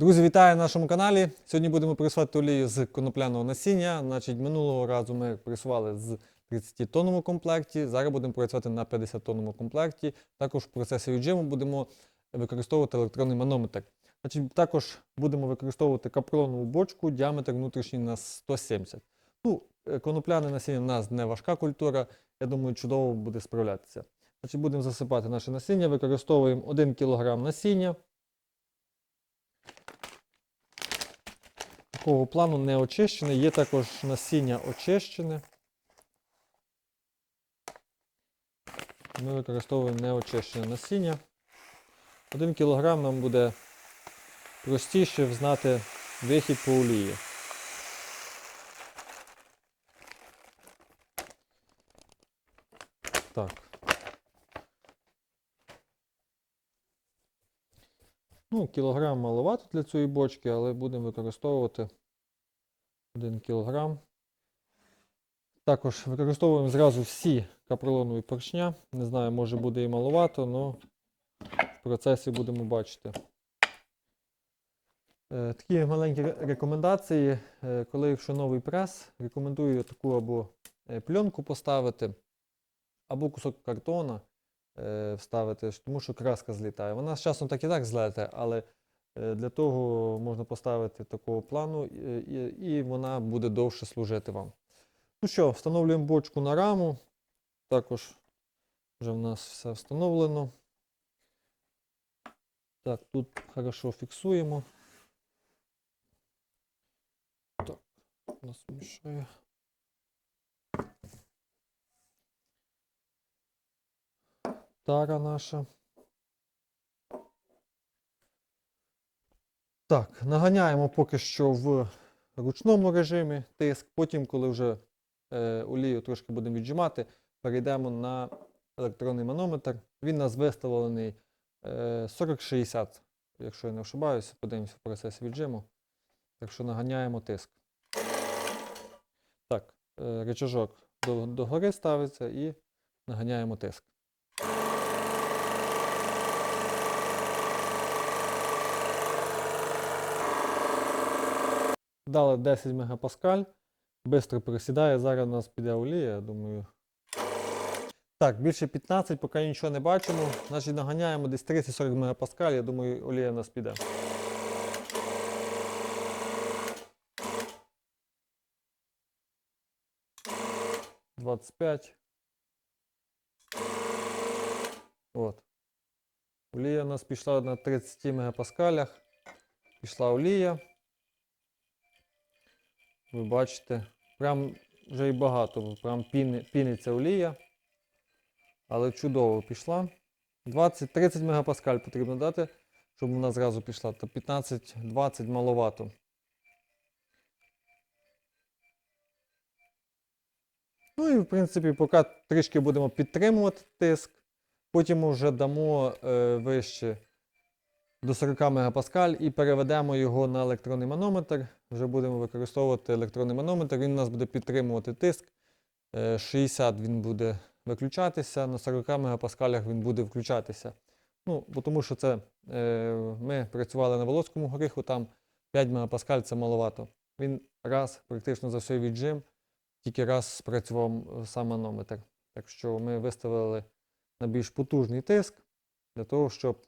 Друзі, вітаю на нашому каналі. Сьогодні будемо пресувати олію з конопляного насіння. Значить, минулого разу ми пресували з 30 тонному комплекті. Зараз будемо працювати на 50 тонному комплекті. Також в процесі віджиму будемо використовувати електронний манометр. Значить, також будемо використовувати капронову бочку, діаметр внутрішній на 170. Ну, е, конопляне насіння в нас не важка культура. Я думаю, чудово буде справлятися. Значить, будемо засипати наше насіння, використовуємо 1 кг насіння. Такого плану не очищене. Є також насіння очищене. Ми використовуємо неочищене насіння. 1 кг нам буде простіше взнати вихід по олії. Так. Ну, кілограм маловато для цієї бочки, але будемо використовувати 1 кілограм. Також використовуємо зразу всі капролонові поршня. Не знаю, може буде і маловато, але в процесі будемо бачити. Е, Такі маленькі рекомендації. Е, Коли якщо новий прес, рекомендую таку або е, пленку поставити, або кусок картона е, вставити, тому що краска злітає. Вона з часом так і так злете, але е, для того можна поставити такого плану, і, вона буде довше служити вам. Ну що, встановлюємо бочку на раму. Також вже в нас все встановлено. Так, тут хорошо фіксуємо. Так, нас мішає. Тара наша. Так, наганяємо поки що в ручному режимі тиск. Потім, коли вже е, олію трошки будемо віджимати, перейдемо на електронний манометр. Він у нас виставлений е, 40-60, якщо я не ошибаюся, подивимося в процесі віджиму. Так що наганяємо тиск. Так, е, рычажок до, догори ставиться і наганяємо тиск. Дали 10 мегапаскаль. Бистро присідає. Зараз у нас піде олія, я думаю. Так, більше 15, поки нічого не бачимо. Значить наганяємо десь 30-40 мегапаскаль. Я думаю, олія у нас піде. Двадцять п'ять. От. Олія у нас пішла на 30 мегапаскалях. Пішла олія. Ви бачите, прям вже і багато, прям піни, піниться олія. Але чудово пішла. 20-30 мегапаскаль потрібно дати, щоб вона зразу пішла. То 15-20 маловато. Ну і в принципі, поки трішки будемо підтримувати тиск, потім вже дамо е, вище до 40 мегапаскаль і переведемо його на електронний манометр. Вже будемо використовувати електронний манометр. Він у нас буде підтримувати тиск. Е, 60 він буде виключатися, на 40 мегапаскалях він буде включатися. Ну, бо тому що це е, ми працювали на Волоцькому горіху, там 5 мегапаскаль це маловато. Він раз практично за всій віджим, тільки раз спрацював е, сам манометр. Так що ми виставили на більш потужний тиск для того, щоб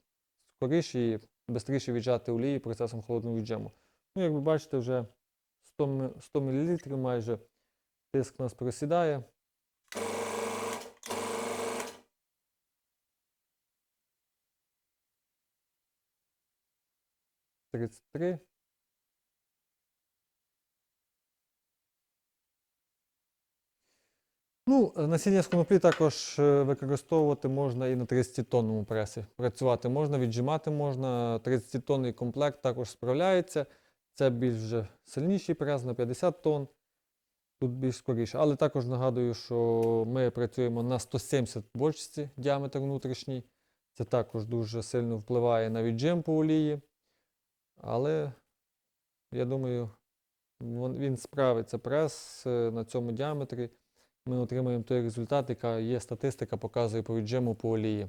скоріше і швидше віджати олії процесом холодного віджиму. Ну, як ви бачите, вже 100, 100 мл майже тиск у нас просідає. Тридцять Ну, е, насіння з коноплі також е, використовувати можна і на 30-тонному пресі. Працювати можна, віджимати можна. 30-тонний комплект також справляється. Це більш вже сильніший прес на 50 тонн. Тут більш скоріше. Але також нагадую, що ми працюємо на 170 бочці діаметр внутрішній. Це також дуже сильно впливає на віджим по олії. Але я думаю, він справиться прес е, на цьому діаметрі ми отримаємо той результат, яка є статистика, показує по віджиму по олії.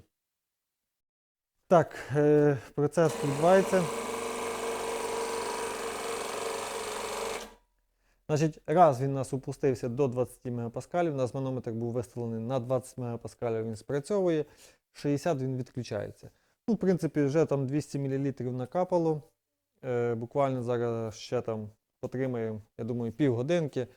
Так, е, процес відбувається. Значить, Раз він у нас опустився до 20 МПа, у нас манометр був виставлений на 20 МПа, він спрацьовує, 60 він відключається. Ну, В принципі, вже там 200 мл накапало. Е, Буквально зараз ще там отримаємо, я думаю, півгодинки.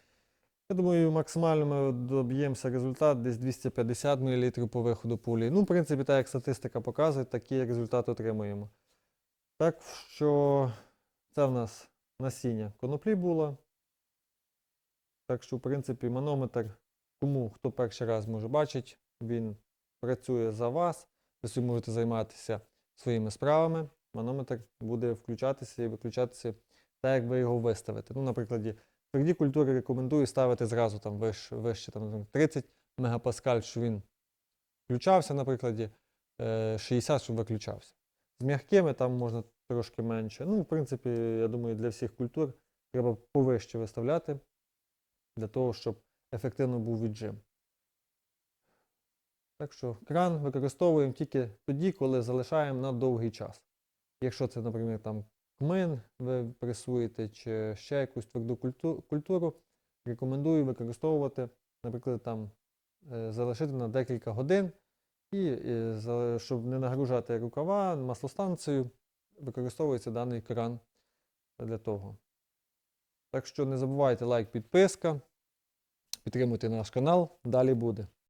Я думаю, максимально ми доб'ємося результат десь 250 мл по виходу пулі. Ну, в принципі, так як статистика показує, такі результати отримуємо. Так що це в нас насіння коноплі було. Так що, в принципі, манометр, кому хто перший раз може бачить, він працює за вас. Ви собі можете займатися своїми справами. Манометр буде включатися і виключатися так, як ви його виставите. Ну, наприклад, тверді культури рекомендую ставити зразу там вище, вище там, 30 мегапаскаль, щоб він включався, наприклад, е, 60, щоб виключався. З м'якими там можна трошки менше. Ну, в принципі, я думаю, для всіх культур треба повище виставляти для того, щоб ефективно був віджим. Так що кран використовуємо тільки тоді, коли залишаємо на довгий час. Якщо це, наприклад, там кмин ви пресуєте чи ще якусь тверду культуру, рекомендую використовувати, наприклад, там е, залишити на декілька годин і, щоб не нагружати рукава, маслостанцію, використовується даний кран для того. Так що не забувайте лайк, підписка, підтримуйте наш канал, далі буде.